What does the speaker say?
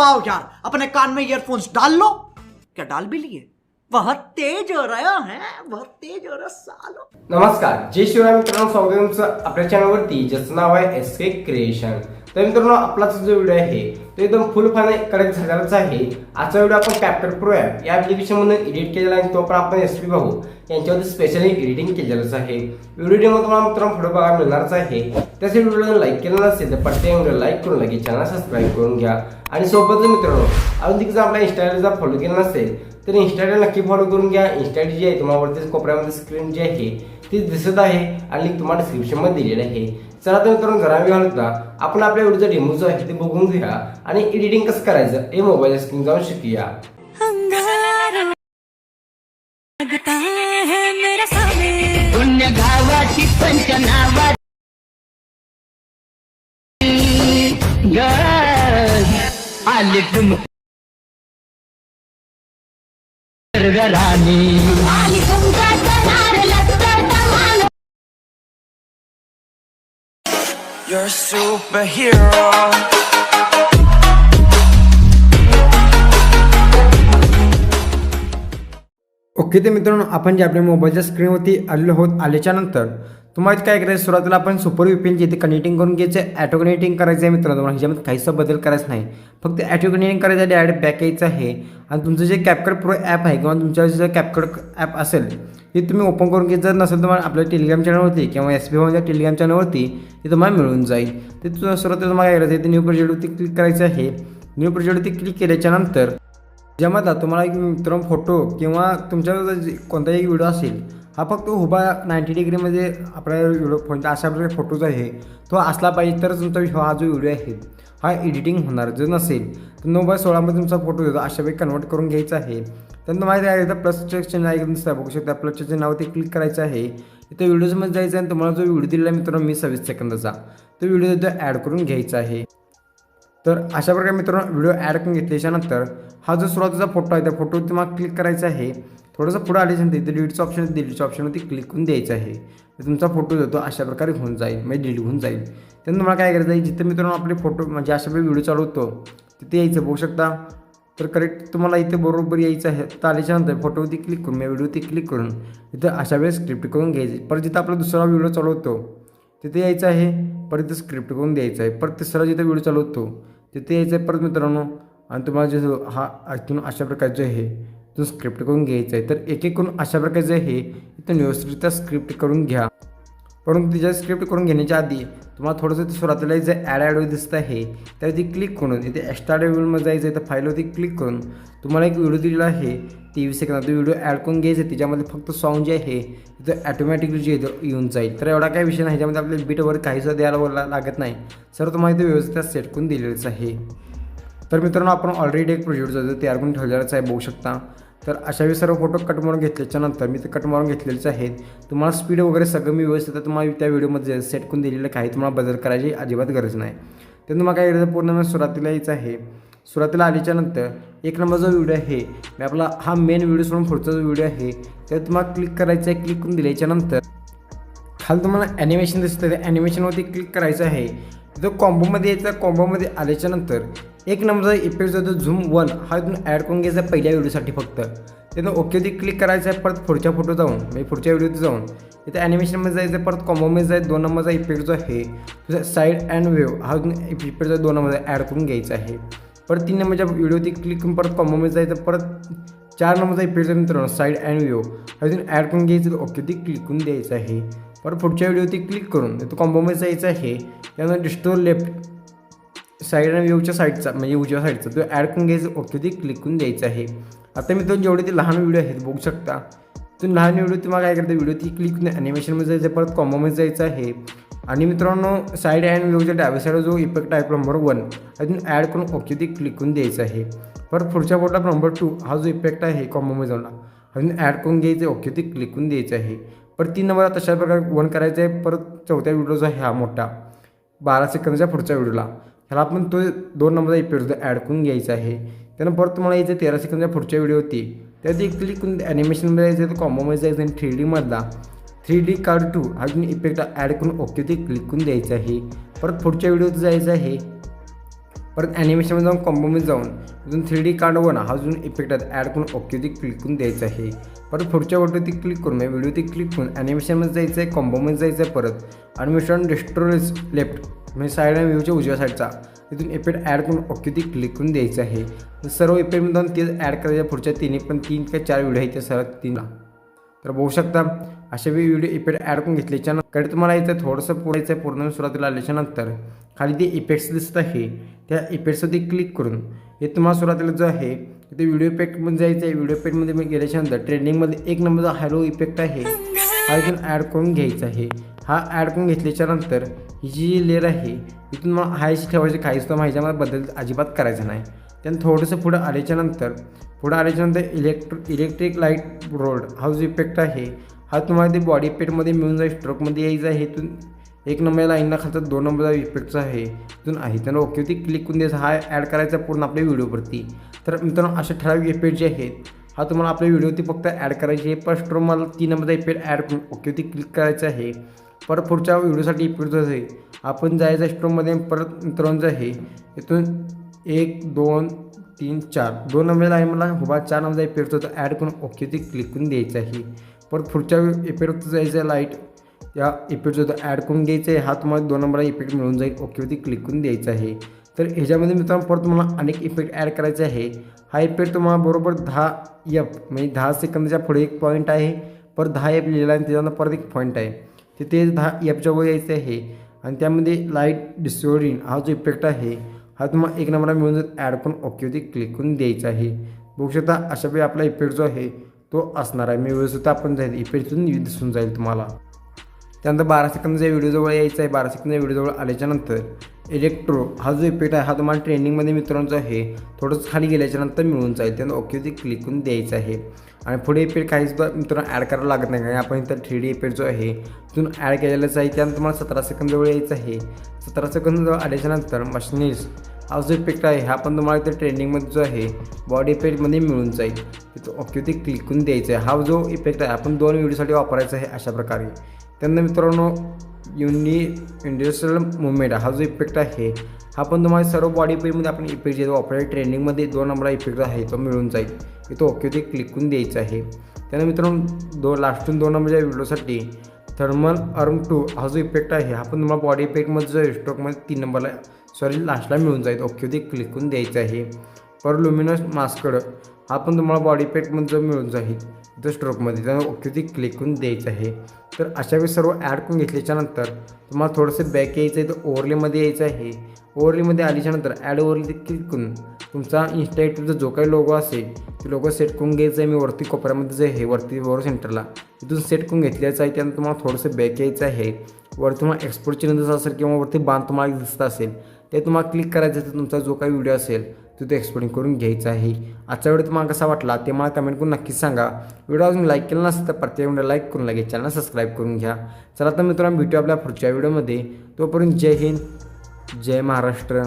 आओ यार, अपने कान में ईयरफोन्स डाल लो। क्या डाल भी लिए? बहुत तेज हो रहा है बहुत तेज हो रहा सालो। नमस्कार, जय शिवराय मित्रांनो स्वागत तुमचं आपल्या चॅनलवरती ज्याचं नाव एस के क्रिएशन तर मित्रांनो आपलाचा जो व्हिडिओ आहे तो एकदम फुल फायदा करेक्ट झालेलाच आहे. आजचा व्हिडिओ आपण कॅप्टर प्रो ॲप या ऍप्लिकेशन मधून एडिट केलेला आहे तो पण आपण एस पी भाऊ यांच्यावरती स्पेशली एडिटिंग केलेलंच आहे. व्हिडिओ तुम्हाला मित्रांनो फोटो बघायला मिळणारच आहे. त्याच व्हिडिओला लाईक केलं नसेल तर पटते व्हिडिओ लाईक करून लगेच चॅनल सबस्क्राईब करून घ्या. आणि सोबतच मित्रांनो अजून तिथे जर आपल्या इंस्टाग्रामचा फॉलो केला नसेल तर इंस्टाग्राम नक्की फॉलो करून घ्या. इंस्टा जी आहे तुम्हाला वरती कोपऱ्यामध्ये स्क्रीन जी आहे ती दिसत आहे आणि लिंक तुम्हाला डिस्क्रिप्शनमध्ये दिलेली आहे. चला तर मित्रांनो जरा वेळ घालता आपण आपल्या व्हिडिओचा डेमो जो आहे ते बघून घेऊया आणि एडिटिंग कसं करायचं हे मोबाईल स्क्रीन जाऊन शिकूया. है पंचनावा You're a superhero. ओके ते मित्रांनो आपण जे आपल्या मोबाईलच्या स्क्रीनवरती आलेलो आहोत आल्याच्यानंतर तुम्हाला काय करायचं सुरुवातीला आपण सुपर विपीन इथे कनेक्टिंग करून घ्यायचं ॲटो कनेक्टिंग करायचं आहे मित्रांनो तुम्हाला ह्याच्यामध्ये काहीच बदल करायचा नाही. फक्त ॲटोकनिंग करायचं आहे बॅक यायचं आहे. आणि तुमचं जे कॅपकट प्रो ॲप आहे किंवा तुमच्या जे कॅपकट ॲप असेल ते तुम्ही ओपन करून घेत जर नसेल तुम्हाला आपल्या टेलिग्राम चॅनलवरती किंवा एस बी टेलिग्राम टेलिग्राम चॅनलवरती ते तुम्हाला मिळून जाईल. ते तुझं सुरुवातीला तुम्हाला काय करायचं आहे ते न्यू प्रोजेक्टवरती क्लिक करायचं आहे. न्यू प्रोजेक्टवरती क्लिक केल्याच्यानंतर ज्यामध्ये तुम्हाला एक मित्र फोटो किंवा तुमच्या जे कोणताही व्हिडिओ असेल हा फक्त उभा नाईन्टी डिग्रीमध्ये आपला व्हिडिओ फोनचा अशा प्रकारे फोटोज आहे. तो असला पाहिजे तरच तुमचा हा जो व्हिडिओ आहे हा एडिटिंग होणार. जर नसेल तर नऊ बाय सोळामध्ये तुमचा फोटो देतो अशापैकी कन्वर्ट करून घ्यायचा आहे. त्यानंतर माहिती आहे तर प्लसचे चिन्ह आहे दिसतं बघू शकता. प्लसच्या चिन्हावरती क्लिक करायचं आहे. इथं व्हिडिओजमध्ये जायचं आहे आणि तुम्हाला जो व्हिडिओ दिलेला मित्रांनो मी सव्वीस सेकंदाचा. तो व्हिडिओ तिथं ॲड करून घ्यायचा आहे. तर अशा प्रकारे मित्रांनो व्हिडिओ ॲड करून घेतल्याच्यानंतर हा जो सुरुवातीचा फोटो आहे त्या फोटोवर तुम्हाला क्लिक करायचा आहे. थोडंसं पुढं आल्याच्यानंतर इथे डिलीटचं ऑप्शन डिलीटच्या ऑप्शनवरती क्लिक करून द्यायचं आहे. तुमचा फोटो देतो अशा प्रकारे होऊन जाईल. म्हणजे डिलीट होऊन जाईल. त्यानंतर तुम्हाला काय करायचं आहे? जिथे मित्रांनो आपले फोटो म्हणजे अशा प्रकारे व्हिडिओ चालू होतो तिथे यायचं बघू शकता. तर करेक्ट तुम्हाला इथे बरोबर यायचं आहे. तर आल्याच्यानंतर फोटोवरती क्लिक करून या व्हिडिओवरती क्लिक करून इथं अशा वेळेस स्क्रिप्ट करून घ्यायची परत जिथं आपला दुसरा व्हिडिओ चालू होतो तिथे यायचं आहे. परत इथं स्क्रिप्ट करून द्यायचं आहे. परत तिसरा जिथं व्हिडिओ चालू होतो तिथे यायचं आहे. परत मित्रांनो आणि तुम्हाला जे हा इथून अशा प्रकारचे आहे तो स्क्रिप्ट करून घ्यायचं आहे तर एक एक करून अशा प्रकारचं हे इथून व्यवस्थितरित्या स्क्रिप्ट करून घ्या. परंतु तिच्या स्क्रिप्ट करून घेण्याच्या आधी तुम्हाला थोडंसं ते सुरुवातीला जे ॲड ॲड दिसत आहे त्यावरती क्लिक करून इथे एक्स्ट्रा व्हिडिओमध्ये जायचं आहे तर फाईलवरती क्लिक करून तुम्हाला एक व्हिडिओ दिलेला आहे तेवीस सेकंद तो व्हिडिओ ॲड करून घ्यायचा आहे. त्याच्यामध्ये फक्त सॉन्ग जे आहे तिथं ॲटोमॅटिकली जे येऊन जाईल. तर एवढा काय विषय नाही ज्यामध्ये आपल्याला बीट वगैरे काहीसुद्धा द्यायला लागत नाही. सर तुम्हाला इथे व्यवस्थित सेट करून दिलेलंच आहे. तर मित्रांनो आपण ऑलरेडी एक प्रोजेक्ट जो तयार करून ठेवलेलाच आहे बघू शकता. तर अशा वेळी सर्व फोटो कट मारून घेतल्याच्या नंतर मी ते कट मारून घेतलेलेच आहेत. तुम्हाला स्पीड वगैरे सगळं मी व्यवस्थित तुम्हाला त्या व्हिडिओमध्ये सेट करून दिलेलं काही तुम्हाला बदल करायची अजिबात गरज नाही. तर तुम्हाला काय करायचं पूर्ण सुरुवातीला यायचं आहे. सुरुवातीला आल्याच्यानंतर एक नंबर जो व्हिडिओ आहे मी आपला हा मेन व्हिडिओ सोडून पुढचा जो व्हिडिओ आहे त्यावर तुम्हाला क्लिक करायचं आहे क्लिक करून दिल्याच्यानंतर खाली तुम्हाला ॲनिमेशन दिसतं त्या ॲनिमेशनवरती क्लिक करायचं आहे. जो कॉम्बोमध्ये यायचा कॉम्बोमध्ये आल्याच्यानंतर एक नंबरचा इफेक्ट जो झूम वन. हा इथून ॲड करून घ्यायचा पहिल्या व्हिडिओसाठी फक्त. त्यानं ओकेवरती क्लिक करायचं आहे परत पुढच्या फोटो जाऊन म्हणजे पुढच्या व्हिडिओत जाऊन. तिथे ॲनिमेशनमध्ये जायचं परत कॉम्बोमध्ये जायचं दोन नंबरचा इफेक्ट जो आहे तुझा साईड अँड वेव्ह हा इफेक्ट जो दोन नंबरचा ॲड करून घ्यायचा आहे. परत तीन नंबरच्या व्हिडिओवरती क्लिक करून परत कॉम्बोमध्ये जायचं परत चार नंबरचा इफेक्ट मित्रांनो साईड अँड व्ह्यू अजून ॲड करून घ्यायचं ओके ती क्लिक करून द्यायचं आहे. परत पुढच्या व्हिडिओवरती क्लिक करून तो कॉम्बोमध्ये जायचं आहे. त्यानंतर डिस्टोर लेफ्ट साईड अँड व्ह्यूच्या साईडचा म्हणजे उजव्या साईडचा तो ॲड करून घ्यायचं ओके क्लिक करून द्यायचं आहे. आता मी तो जेवढे ते लहान व्हिडिओ आहेत बघू शकता. तो लहान व्हिडिओ तुम्हाला काय करतं व्हिडिओ ती क्लिक करून ॲनिमेशनमध्ये जायचं आहे परत कॉम्बोमध्ये जायचं आहे. आणि मित्रांनो साईड अँड व्ह्यूच्या डाव्या साईडवर जो इफेक्ट आहे नंबर वन अजून ॲड करून ओके क्लिक करून द्यायचं आहे. परत पुढच्या बोटला नंबर टू हा जो इफेक्ट आहे कॉम्बोमध्ये जाऊन अजून ॲड करून घ्यायचं ओके ती क्लिक करून द्यायचं आहे. परत तीन नंबर तशा प्रकारे वन करायचं आहे परत चौथ्या व्हिडिओचा आहे हा मोठा. बारा सेकंदच्या पुढच्या व्हिडिओला ह्याला आपण तो दोन नंबरचा इफेक्ट ॲड करून घ्यायचा आहे त्यानं परत तुम्हाला यायचं तेरा सेकंदच्या पुढच्या व्हिडिओ होती त्यात एक क्लिक करून ॲनिमेशनमध्ये जायचं तर कॉम्बोमध्ये जायचं आणि थ्री डीमधला थ्री डी कार्ड टू हा तुम्ही इफेक्ट ॲड करून ओके ते क्लिक करून द्यायचं आहे. परत पुढच्या व्हिडिओत जायचं आहे. परत ॲनिमेशनमध्ये जाऊन कॉम्बोमध्ये जाऊन अजून थ्री डी कार्ड वन हा अजून इफेक्ट ॲड करून ओकेवरती क्लिक करून द्यायचं आहे. परत पुढच्या फोटोवरती क्लिक करून व्हिडिओ ते क्लिक करून ॲनिमेशनमध्ये जायचं आहे कॉम्बोमध्ये जायचं आहे परत. ॲनिमेशन डिस्ट्रोरेज लेफ्ट म्हणजे साईड आणि व्ह्यूच्या उजव्या साईडचा तिथून इफेक्ट ॲड करून ओके ती क्लिक करून द्यायचं आहे. सर्व इफेक्टमध्ये जाऊन तेच ॲड करायचं पुढच्या तिन्ही पण तीन किंवा चार व्हिडिओ आहेत त्या सर्व तीनला. तर बघू शकता असे वेळी व्हिडिओ इफेक्ट ॲड करून घेतल्याच्या कडे तुम्हाला इथं थोडंसं पुढायचं आहे पूर्ण सुरुवातीला आल्याच्यानंतर खाली ते इफेक्ट्स दिसत आहे त्या इफेक्ट्सवरती क्लिक करून हे तुम्हाला सुरुवातीला जो आहे ते व्हिडिओ इफेक्टमध्ये जायचं आहे. व्हिडिओ इफेक्टमध्ये मी गेल्याच्यानंतर ट्रेंडिंगमध्ये एक नंबरचा हॅलो इफेक्ट आहे हा इथून ॲड करून घ्यायचा आहे. हा ॲड करून घेतल्याच्यानंतर जी लेअर आहे इथून मला हायशी ठेवायची काहीच तर माहिती मला बदल अजिबात करायचं नाही. त्यानं थोडंसं पुढं आल्याच्यानंतर पुढं आल्याच्यानंतर इलेक्ट्र इलेक्ट्रिक लाइट रोड हा जो इफेक्ट आहे हा तुम्हाला ते बॉडी इफेक्टमध्ये मिळून जाईल स्ट्रोकमध्ये यायचं आहे इथून एक नंबर लाईनला खालचा दोन नंबरचा इफेक्टचा आहे इथून आहे. त्यानं ओकेवरती क्लिक करून द्यायचा हा ॲड करायचा पूर्ण आपल्या व्हिडिओवरती. तर मित्रांनो असे ठराविक इफेक्ट जे आहेत हा तुम्हाला आपल्या व्हिडिओवरती फक्त ॲड करायचे आहे पण स्ट्रो मला तीन नंबरचा इफेक्ट ॲड करून ओकेवरती क्लिक करायचं आहे. परत पुढच्या व्हिडिओसाठी इफेक्ट आहे आपण जायचं स्ट्रोमध्ये परत मित्रांनो आहे इथून एक दोन तीन चार. दोन नंबर आहे मला. उभा चार नंबरचा इफेक्ट होता ॲड करून ओके ते क्लिक करून द्यायचं आहे. परत पुढच्या इफेक्टवरती जायचं आहे लाइट या इफेक्ट होतं ॲड करून द्यायचं आहे. हा तुम्हाला दोन नंबरला इफेक्ट मिळून जाईल. ओकेवरती क्लिक करून द्यायचा आहे. तर ह्याच्यामध्ये मित्रांनो परत तुम्हाला अनेक इफेक्ट ॲड करायचे आहे. हा इफेक्ट तुम्हाला बरोबर दहा एफ म्हणजे दहा सेकंदाच्या पुढे एक पॉईंट आहे. परत दहा एफ लिहिला आहे त्याच्यानंतर परत एक पॉईंट आहे. तिथे दहा एफच्या वर यायचं आहे. आणि त्यामध्ये लाइट डिस्टोरिंग हा जो इफेक्ट आहे हा तुम्हाला एक नंबरला मिळून जाईल. ॲड करून ओकेवरती क्लिक करून द्यायचा आहे. बघू शकता अशा वेळी आपला इफेक्ट जो आहे तो असणार आहे. मी व्यवस्थित आपण जाईल. इफेक्टून दिसून जाईल तुम्हाला. त्यानंतर बारा सेकंदाच्या व्हिडिओजवळ यायचा आहे. बारा सेकंदाच्या व्हिडिओजवळ आल्याच्यानंतर इलेक्ट्रो हा जो इफेक्ट आहे हा तुम्हाला ट्रेंडिंगमध्ये मित्रांचा आहे. थोडंसं खाली गेल्याच्यानंतर मिळून जाईल. त्यानं ओकेवरती क्लिक करून द्यायचं आहे. आणि पुढे इफेक्ट काही सुद्धा मित्रांनो ॲड करायला लागत नाही. कारण आपण इथं थ्री डी इफेक्ट जो आहे तिथून ॲड केलेलाच आहे त्यानंतर तुम्हाला सतरा सेकंदजवळ यायचं आहे. सतरा सेकंदजवळ आल्याच्यानंतर मशनीस हा जो इफेक्ट आहे हा पण तुम्हाला इथं ट्रेंडिंगमध्ये जो आहे बॉडी इफेक्टमध्ये मिळून जाईल. तिथं ओकेवरती क्लिक करून द्यायचं आहे. हा जो इफेक्ट आहे आपण दोन व्हिडिओसाठी वापरायचा आहे अशा प्रकारे. त्यानंतर मित्रांनो युनि इंडस्ट्रियल मुवमेंट हा जो इफेक्ट आहे हा पण तुम्हाला सर्व बॉडी पेनमध्ये आपण इफेक्ट जे ऑपरेट ट्रेनिंगमध्ये दोन नंबरला इफेक्ट आहे तो मिळून जाईल. इथं ओकेवरती क्लिक करून द्यायचं आहे. त्यानंतर मित्रांनो दो लास्टून दोन नंबरच्या व्हिडिओसाठी थर्मल अर्म टू हा जो इफेक्ट आहे हा पण तुम्हाला बॉडी इफेक्टमध्ये जो स्ट्रोकमध्ये तीन नंबरला सॉरी लास्टला मिळून जाईल. ओकेवरती क्लिक करून द्यायचं आहे. पर लुमिनस मास्कड हा पण तुम्हाला बॉडी इफेक्टमध्ये मिळून जाईल. इथं स्ट्रोकमध्ये त्यानं ओकेवरती क्लिक करून द्यायचं आहे. तर अशा वेळी सर्व ॲड करून घेतल्याच्यानंतर तुम्हाला थोडंसं बॅक यायचं आहे तर ओवरलेमध्ये यायचं आहे. ओवरलेमध्ये आल्याच्यानंतर ॲड ओवरली क्लिक करून तुमचा इन्स्टा जो काही लोगो असेल ते लोगो सेट करून घ्यायचं आहे मी वरती कोपऱ्यामध्ये जे आहे वरती वर सेंटरला तिथून सेट करून घेतल्याचं आहे. त्यानंतर तुम्हाला थोडंसं बॅक यायचं आहे. वर तुम्हाला एक्सपोर्ट चिन्ह दिसत असेल किंवा वरती बांध तुम्हाला दिसत असेल ते तुम्हाला क्लिक करायचं तर तुमचा जो काही व्हिडिओ असेल तो ते एक्सपोर्टिंग करून घ्यायचा आहे. आजचा व्हिडिओ तुम्हाला कसा वाटला ते मला कमेंट करून नक्कीच सांगा. व्हिडिओ अजून लाईक केला नसेल तर प्रत्येक व्हिडिओ लाईक करून लगेच चॅनल सबस्क्राईब करून घ्या. चला तर मित्रांनो भेटू आपल्या पुढच्या व्हिडिओमध्ये तोपर्यंत जय हिंद जय महाराष्ट्र.